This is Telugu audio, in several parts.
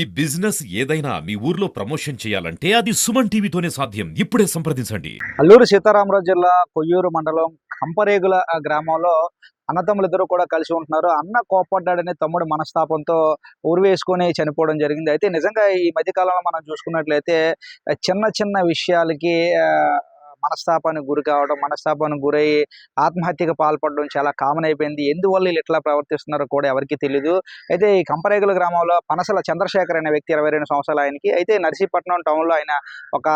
ఈ బిజినెస్ ఏదైనా మీ ఊర్లో ప్రమోషన్ చేయాలంటే అది సుమన్ టీవీతోనే సాధ్యం. ఇప్పుడే సంప్రదించండి. అల్లూరు సీతారామరాజు జిల్లా కొయ్యూరు మండలం కంపరేగుల ఆ గ్రామంలో అన్నతమ్ములిద్దరూ కూడా కలిసి ఉంటున్నారు. అన్న కోపడ్డాడని తమ్ముడు మనస్తాపంతో ఉరివేసుకొని చనిపోవడం జరిగింది. అయితే నిజంగా ఈ మధ్యకాలంలో మనం చూసుకున్నట్లయితే చిన్న చిన్న విషయాలకి మనస్తాపానికి గురి కావడం మనస్తాపానికి గురై ఆత్మహత్యకు పాల్పడడం చాలా కామన్ అయిపోయింది. ఎందువల్ల వీళ్ళు ఇట్లా ప్రవర్తిస్తున్నారో కూడా ఎవరికి తెలియదు అయితే ఈ కంపరేగుల గ్రామంలో పనసల చంద్రశేఖర్ అనే వ్యక్తి ఇరవై రెండు సంవత్సరాలు ఆయనకి అయితే నర్సీపట్నం టౌన్లో ఆయన ఒక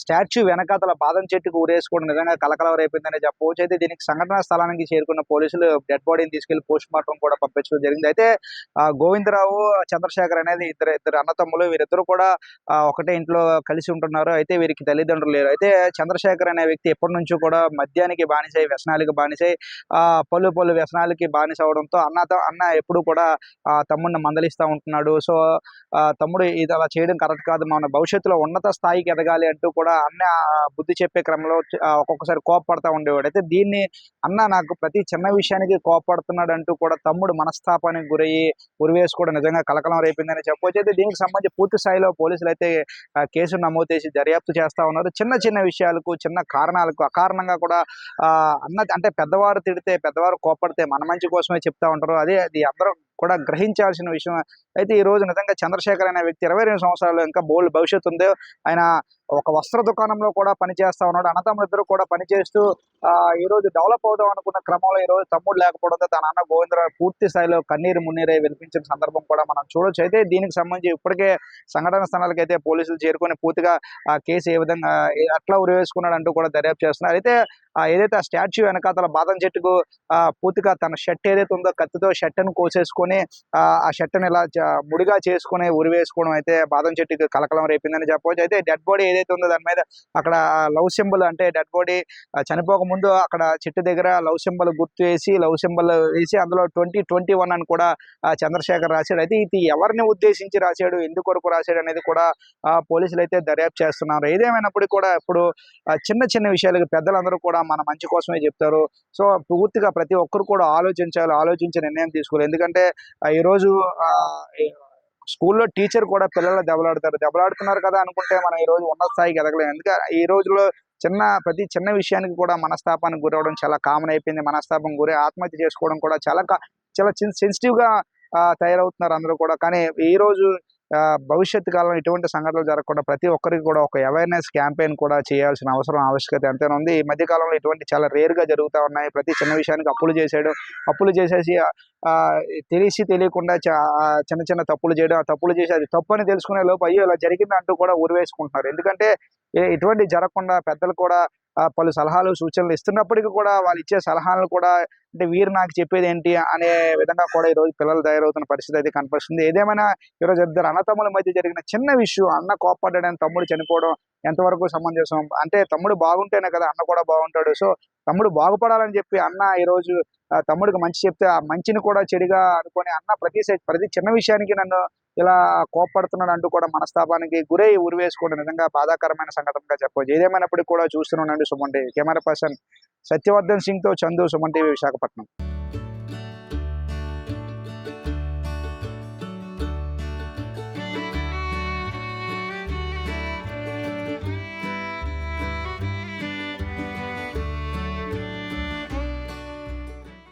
స్టాచ్యూ వెనకాతల బాదం చెట్టుకు ఊరేసుకోవడం నిజంగా కలకలం రేపిందని చెప్పవచ్చు అయితే దీనికి సంఘటనా స్థలానికి చేరుకున్న పోలీసులు డెడ్ బాడీని తీసుకెళ్ళి పోస్ట్ మార్టం కూడా పంపించడం జరిగింది. అయితే ఆ, గోవిందరావు చంద్రశేఖర్ అనేది ఇద్దరు ఇద్దరు అన్నతమ్ములు వీరిద్దరు కూడా ఒకటే ఇంట్లో కలిసి ఉంటున్నారు. అయితే వీరికి తల్లిదండ్రులు లేరు. అయితే చంద్రశేఖర్ అనే వ్యక్తి ఎప్పటి నుంచో కూడా మద్యానికి బానిసై వ్యసనాలకి బానిసై ఆ, పలు పలు వ్యసనాలకి బానిస అవడంతో అన్నతో అన్న ఎప్పుడు కూడా ఆ, తమ్ముడిని మందలిస్తూ ఉంటున్నాడు. సో ఆ, తమ్ముడు ఇది అలా చేయడం కరెక్ట్ కాదు. మన భవిష్యత్తులో ఉన్నత స్థాయికి ఎదగాలి అంటూ కూడా అన్న బుద్ధి చెప్పే క్రమంలో ఒక్కొక్కసారి కోపపడతా ఉండేవాడు. అయితే దీన్ని అన్న నాకు ప్రతి చిన్న విషయానికి కోపడుతున్నాడు అంటూ కూడా తమ్ముడు మనస్తాపానికి గురయ్యి ఉరివేసుకోవడం నిజంగా కలకలం రేపిందని చెప్పవచ్చు అయితే దీనికి సంబంధించి పూర్తి స్థాయిలో పోలీసులు అయితే కేసు నమోదు చేసి దర్యాప్తు చేస్తా ఉన్నారు. చిన్న చిన్న విషయాలకు చిన్న కారణాలకు అకారణంగా కూడా ఆ, అన్న అంటే పెద్దవారు తిడితే పెద్దవారు కోపడితే మన మంచి కోసమే చెప్తా ఉంటారు. అదే అది అందరూ కూడా గ్రహించాల్సిన విషయం. అయితే ఈ రోజు నిజంగా చంద్రశేఖర్ అనే వ్యక్తి ఇరవై రెండు సంవత్సరాలు ఇంకా బోల్డ్ భవిష్యత్తు ఉంది. ఆయన ఒక వస్త్ర దుకాణంలో కూడా పనిచేస్తా ఉన్నాడు. అన్నతమ్ములిద్దరు కూడా పనిచేస్తూ ఆ, ఈ రోజు డెవలప్ అవుదాం అనుకున్న క్రమంలో ఈ రోజు తమ్ముడు లేకపోవడంతో తన అన్న గోవిందరావు పూర్తి స్థాయిలో కన్నీరు మున్నీరే వినిపించిన సందర్భం కూడా మనం చూడొచ్చు. అయితే దీనికి సంబంధించి ఇప్పటికే సంఘటన స్థలాలకు అయితే పోలీసులు చేరుకొని పూర్తిగా కేసు ఏ విధంగా అట్లా ఉరివేసుకున్నాడు అంటూ కూడా దర్యాప్తు చేస్తున్నారు. అయితే ఏదైతే ఆ స్టాచ్యూ వెనకాతల బాదం చెట్టుకు ఆ, పూర్తిగా తన షర్ట్ ఏదైతే ఉందో కత్తితో షర్ట్ను కోసేసుకొని ఆ, షర్ట్ను ఇలా ముడిగా చేసుకుని ఉరివేసుకోవడం అయితే బాదం చెట్టుకి కలకలం రేపిందని చెప్పవచ్చు. అయితే డెడ్ బాడీ ఏదైతే ఉందో దాని మీద అక్కడ లవ్ సింబల్ అంటే డెడ్ బాడీ చనిపోక ముందు అక్కడ చెట్టు దగ్గర లవ్ సింబల్ గుర్తు వేసి లవ్ సింబల్ వేసి అందులో ట్వంటీ ట్వంటీ వన్ అని కూడా చంద్రశేఖర్ రాశాడు. అయితే ఇది ఎవరిని ఉద్దేశించి రాశాడు ఎందుకొరకు రాశాడు అనేది కూడా ఆ, పోలీసులు అయితే దర్యాప్తు చేస్తున్నారు. ఏదేమైనప్పటికీ కూడా ఇప్పుడు చిన్న చిన్న విషయాలకు పెద్దలందరూ కూడా మన మంచి కోసమే చెప్తారు. సో పూర్తిగా ప్రతి ఒక్కరు కూడా ఆలోచించాలి ఆలోచించి నిర్ణయం తీసుకోవాలి. ఎందుకంటే ఈరోజు ఆ, స్కూల్లో టీచర్ కూడా పిల్లలు దెబ్బలాడతారు. దెబ్బలాడుతున్నారు కదా అనుకుంటే మనం ఈ రోజు ఉన్నత స్థాయికి ఎదగలేము ఎందుకంటే ఈ రోజులో చిన్న ప్రతి చిన్న విషయానికి కూడా మనస్తాపానికి గురవడం చాలా కామన్ అయిపోయింది. మనస్తాపం గురి ఆత్మహత్య చేసుకోవడం కూడా చాలా చాలా సెన్సిటివ్గా తయారవుతున్నారు అందరూ కూడా. కానీ ఈ రోజు ఆ, భవిష్యత్తు కాలంలో ఇటువంటి సంఘటనలు జరగకుండా ప్రతి ఒక్కరికి కూడా ఒక అవేర్నెస్ క్యాంపెయిన్ కూడా చేయాల్సిన అవసరం ఆవశ్యకత ఎంతైనా ఉంది. ఈ మధ్య కాలంలో ఇటువంటి చాలా రేర్గా జరుగుతూ ఉన్నాయి. ప్రతి చిన్న విషయానికి అప్పులు చేసేయడం అప్పులు చేసేసి ఆ, తెలిసి తెలియకుండా చ- ఆ, చిన్న చిన్న తప్పులు చేయడం ఆ తప్పులు చేసి అది తప్పు అని తెలుసుకునే లోపు అయ్యో ఇలా జరిగింది అంటూ కూడా ఊరివేసుకుంటున్నారు ఎందుకంటే ఇటువంటి జరగకుండా పెద్దలు కూడా పలు సలహాలు సూచనలు ఇస్తున్నప్పటికీ కూడా వాళ్ళు ఇచ్చే సలహాలను కూడా అంటే వీరు నాకు చెప్పేది ఏంటి అనే విధంగా కూడా ఈ రోజు పిల్లలు తయారవుతున్న పరిస్థితి అయితే కనిపిస్తుంది. ఏదేమైనా ఈరోజు ఇద్దరు అన్నతమ్ముల మధ్య జరిగిన చిన్న విషయం అన్న కోపడ్డాడని తమ్ముడు చనిపోవడం ఎంతవరకు సమంజసం? అంటే తమ్ముడు బాగుంటేనే కదా అన్న కూడా బాగుంటాడు. సో తమ్ముడు బాగుపడాలని చెప్పి అన్న ఈ రోజు ఆ, తమ్ముడికి మంచి చెప్తే ఆ మంచిని కూడా చెడుగా అనుకొని అన్న ప్రతి ప్రతి చిన్న విషయానికి నన్ను ఇలా కోప్పడుతున్నాడు అంటూ కూడా మనస్తాపానికి గురై ఉరివేసుకోవడం నిజంగా బాధాకరమైన సంఘటనగా చెప్పవచ్చు. ఏదేమైనప్పటికీ కూడా చూస్తున్నానండి సుమంటి కెమెరా పర్సన్ సత్యవర్ధన్ సింగ్తో చందు సుమన్ విశాఖపట్నం.